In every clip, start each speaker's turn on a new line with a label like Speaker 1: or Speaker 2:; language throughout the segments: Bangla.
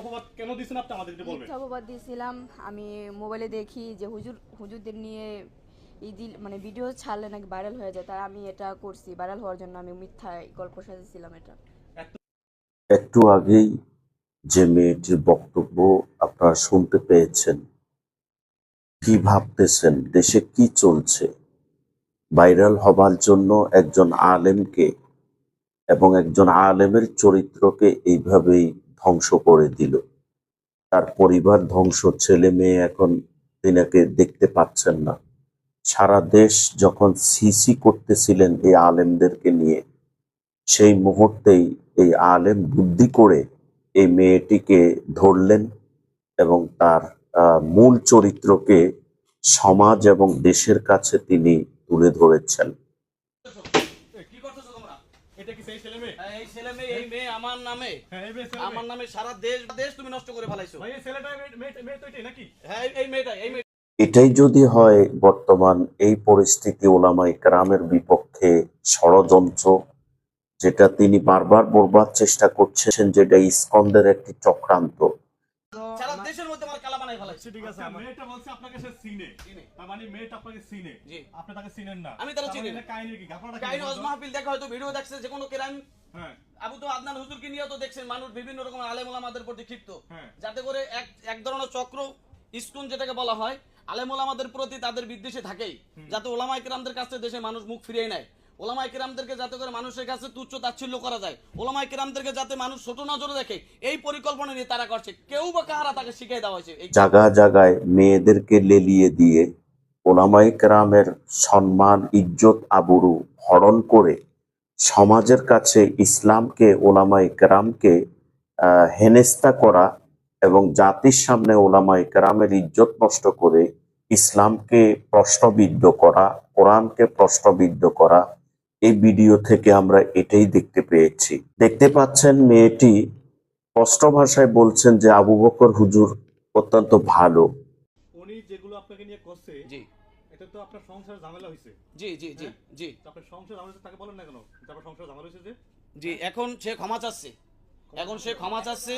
Speaker 1: অপবাদ কেন দিচ্ছেন আপনি? আমাদের একটু বলবেন।
Speaker 2: মিথ্যা অপবাদ দিয়েছিলাম। আমি মোবাইলে দেখি যে হুজুর হুজুরদের নিয়ে ইদি মানে ভিডিও ছাড়লে নাকি ভাইরাল হয়ে যায়। তাই আমি এটা করছি ভাইরাল হওয়ার জন্য আমি মিথ্যা গল্প সাজিয়েছিলাম এটা।
Speaker 3: একটু আগেই যে মেয়েটির বক্তব্য আপনারা শুনতে পেয়েছেন কি ভাবতেছেন দেশে কি চলছে? ভাইরাল হবার জন্য একজন আলেমকে এবং একজন আলেমের চরিত্রকে এইভাবেই ধ্বংস করে দিল। তার পরিবার ধ্বংস, ছেলে মেয়ে এখন তিনাকে দেখতে পাচ্ছেন না। সারা দেশ যখন সিসি করতেছিলেন এই আলেমদেরকে নিয়ে, সেই মুহূর্তেই এই আলেম বুদ্ধি করে এই মেয়েটিকে ধরলেন এবং তার মূল চরিত্রকে সমাজ এবং দেশের কাছে তিনি তুলে ধরেছেন।
Speaker 1: এটা কি সেই ছেলে মেয়ে?
Speaker 4: এই ছেলে মেয়ে এই মেয়ে আমার নামে।
Speaker 1: এই মেয়ে ছেলে
Speaker 4: আমার নামে সারা দেশ দেশ তুমি নষ্ট করে ফেলাইছো।
Speaker 1: ভাই এই ছেলেটা মেয়ে- মেয়ে মেয়ে তো এটাই নাকি?
Speaker 4: হ্যাঁ এই- এই মেয়েটা এই মেয়ে
Speaker 3: এটাই যদি হয় বর্তমান এই পরিস্থিতি ওলামাই গ্রামের বিপক্ষে ষড়যন্ত্র যেটা তিনি বারবার বলবার চেষ্টা করছেন যেটা ইস্কন্দের একটি চক্রান্ত।
Speaker 4: সারা দেশের মধ্যে আমার কালা
Speaker 1: ঠিক আছে মেয়েটা বলছে আপনাকে সে চিনে।
Speaker 4: চিনে।
Speaker 1: তার মানে মেয়েটা আপনাকে চিনে। আপনি তাকে চিনেন না।
Speaker 4: আমি তারা চিনি না।
Speaker 1: এটা কাহিনী কি? ঘটনাটা
Speaker 4: কাহিনী
Speaker 1: বলতো?
Speaker 4: অজমাহফিল দেখা হয়তো ভিডিও দেখছে যে কোনো কেরাম আবু তো আদনান হুজুরকে নিয়েও তো দেখছেন মানুষ বিভিন্ন রকম আলেম ওলামাদের প্রতি ক্ষিপ্ত।
Speaker 1: হ্যাঁ।
Speaker 4: যাতে করে এক এক ধরনের চক্র ইস্কুন যেটাকে বলা হয় আলেম ওলামাদের প্রতি তাদের বিদ্বেষে থাকেই। যাতে ওলামা ইকরামদের কাছে দেশে মানুষ মুখ ফিরিয়ে নেয়। ওলামা ইকরামদেরকে যাতে করে মানুষের কাছে তুচ্ছ তাচ্ছিল্য করা যায়। ওলামা ইকরামদেরকে যাতে মানুষ ছোট নজরে দেখে, এই পরিকল্পনা নিয়ে তারা করছে। কেউ বা কাহারা তাকে শিখিয়ে দেওয়া হয়েছে? এই
Speaker 3: জায়গা জায়গায় মেয়েদেরকে লেলিয়ে দিয়ে ওলামাই কেরামের সম্মান, ইজ্জত, আবরু হরণ করে সমাজের কাছে ইসলামকে ওলামাই কেরামকে হেনেস্তা করা এবং জাতির সামনে ওলামাই কেরামের ইজ্জত নষ্ট করে ইসলামকে প্রশ্নবিদ্ধ করা, কোরআনকে প্রশ্নবিদ্ধ করা এই ভিডিও থেকে আমরা এটাই দেখতে পেয়েছি। দেখতে পাচ্ছেন মেয়েটি স্পষ্ট ভাষায় বলছেন যে আবু বকর হুজুর অত্যন্ত ভালো।
Speaker 1: উনি যেগুলো আপনাকে নিয়ে করছে
Speaker 4: জি।
Speaker 1: এটা তো আপনার সংসারে ঝামেলা হয়েছে
Speaker 4: জি জি জি জি।
Speaker 1: আপনার সংসার ঝামেলা তাকে বলেন না কেন? আপনার সংসারে ঝামেলা হয়েছে যে?
Speaker 4: জি এখন সে ক্ষমা চাচ্ছে। এখন সে ক্ষমা চাচ্ছে।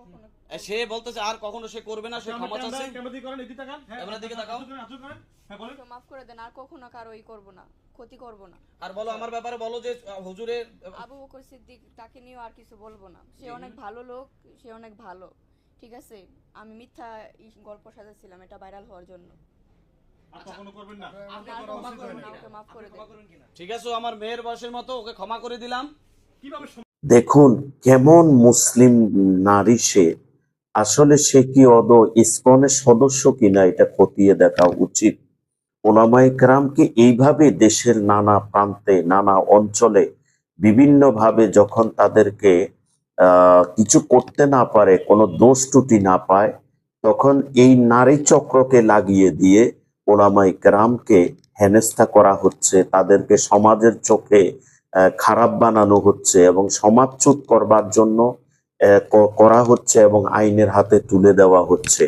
Speaker 2: কখনো
Speaker 4: সে বলতেছে আর কখনো সে করবে না সে ক্ষমা চাচ্ছে।
Speaker 1: ক্যামেরা দিকে করেন এদিকে তাকান। হ্যাঁ
Speaker 4: ক্যামেরার দিকে তাকাও।
Speaker 1: করেন, আজু করেন হ্যাঁ
Speaker 2: মাফ করে দেন আর কখনো কারও ই করব না ক্ষতি করব না।
Speaker 4: আর বলো আমার ব্যাপারে বলো যে হুজুরের
Speaker 2: আবু বকর সিদ্দিক তাকে নিয়েও আর কিছু বলব না। সে অনেক ভালো লোক সে অনেক ভালো ঠিক আছে? আমি মিথ্যা গল্প সাজাচ্ছিলাম এটা ভাইরাল হওয়ার জন্য।
Speaker 4: ঠিক আছে আমার মেয়ের বয়সের মতো ওকে ক্ষমা করে দিলাম।
Speaker 1: কীভাবে
Speaker 3: দেখুন, কেমন মুসলিম নারী সে। আসলে সে কি অদ ইসকনের সদস্য কিনা এটা খতিয়ে দেখা উচিত। ওলামাই কেরামকে এইভাবে দেশের নানা প্রান্তে, নানা অঞ্চলে বিভিন্নভাবে যখন তাদেরকে কিছু করতে না পারে, কোনো দোষ ত্রুটি না পায়, তখন এই নারী চক্রকে লাগিয়ে দিয়ে ওলামাই কেরামকে হেনস্থা করা হচ্ছে, তাদেরকে সমাজের চোখে খারাপ বানানো হচ্ছে এবং সমাজচ্যুত করবার জন্য করা হচ্ছে এবং আইনের হাতে তুলে দেওয়া হচ্ছে।